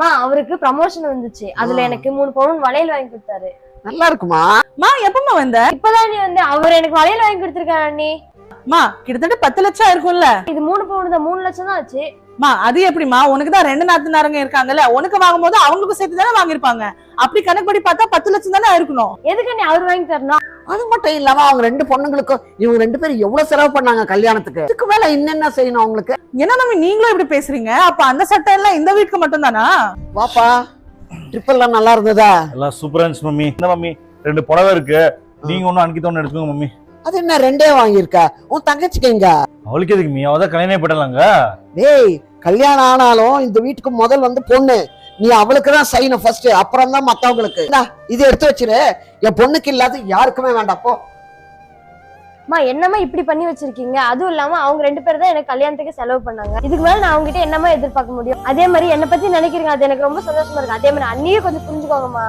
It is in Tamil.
மா அவருக்கு ப்ரமோஷன் வந்துச்சு. அதுல. எனக்கு மூணு பவுன் வளையல் வாங்கி கொடுத்தாரு. நல்லா இருக்குமா? மா எப்பமா வந்த? இப்பதான் நீ வந்து அவர் எனக்கு வளையல் வாங்கி கொடுத்திருக்காரு அண்ணி. மா கிட்டத்தட்ட பத்து லட்சம் இருக்கும்ல இது மூணு பவுன் மூணு லட்சம் தான் ஆச்சு. மா அது எப்படிமா உனக்கு தான் ரெண்டு நாத்தனாரங்க இருக்காங்கல்ல உனக்கு வாங்கும்போது அவங்களுக்கும் சேர்த்து தானே வாங்கிருப்பாங்க அப்படி கணக்குப்படி பார்த்தா பத்து லட்சம் தானே இருக்கணும் எதுக்கு நீ அவர் வாங்கி தரணும்? அது மட்டும் இல்லாம அவங்க ரெண்டு பொண்ணுங்களுக்கும் இவங்க ரெண்டு பேரும் எவ்வளவு செலவு பண்ணாங்க கல்யாணத்துக்கு? இதுக்கு மேல என்னென்ன செய்யணும் அவங்களுக்கு? என்ன நம்ம நீங்களும் இப்படி பேசுறீங்க? அப்ப அந்த சட்டை எல்லாம் இந்த வீட்டுக்கு மட்டும் தானா வாப்பா ட்ரிப் எல்லாம் நல்லா இருந்ததா? எல்லாம் சூப்பரா இருந்துச்சு மம்மி இந்த மம்மி ரெண்டு புடவை இருக்கு. நீங்க ஒன்னும் அன்னைக்கு ஒண்ணு எடுத்துக்கோங்க மம்மி அது என்ன ரெண்டே வாங்கியிருக்க? உன் தங்கச்சிக்கு எங்க? அவளுக்கு எதுக்கு மீ அவதான் கல்யாணம் படலாங்க டேய் கல்யாணம் ஆனாலும் இந்த வீட்டுக்கு முதல் வந்து பொண்ணு. நீ அவளுக்கு தான் செய்யணும் ஃபர்ஸ்ட் அப்புறம் தான் மத்தவங்களுக்கு. இது எடுத்து வச்சிரு. என் பொண்ணுக்கு இல்லாத யாருக்குமே வேண்டாம் போ. அம்மா என்னம்மா இப்படி பண்ணி வச்சிருக்கீங்க? அதுவும் இல்லாம அவங்க ரெண்டு பேரும் தான் எனக்கு கல்யாணத்துக்கு செலவு பண்ணாங்க. இதுக்கு மேல நான் அவங்க கிட்ட என்னமா எதிர்பார்க்க முடியும்? அதே மாதிரி என்னை பத்தி நினைக்கிறீங்க அது எனக்கு ரொம்ப சந்தோஷமா இருக்கு. அதே மாதிரி அண்ணியும் கொஞ்சம் புரிஞ்சுக்கோங்கம்மா.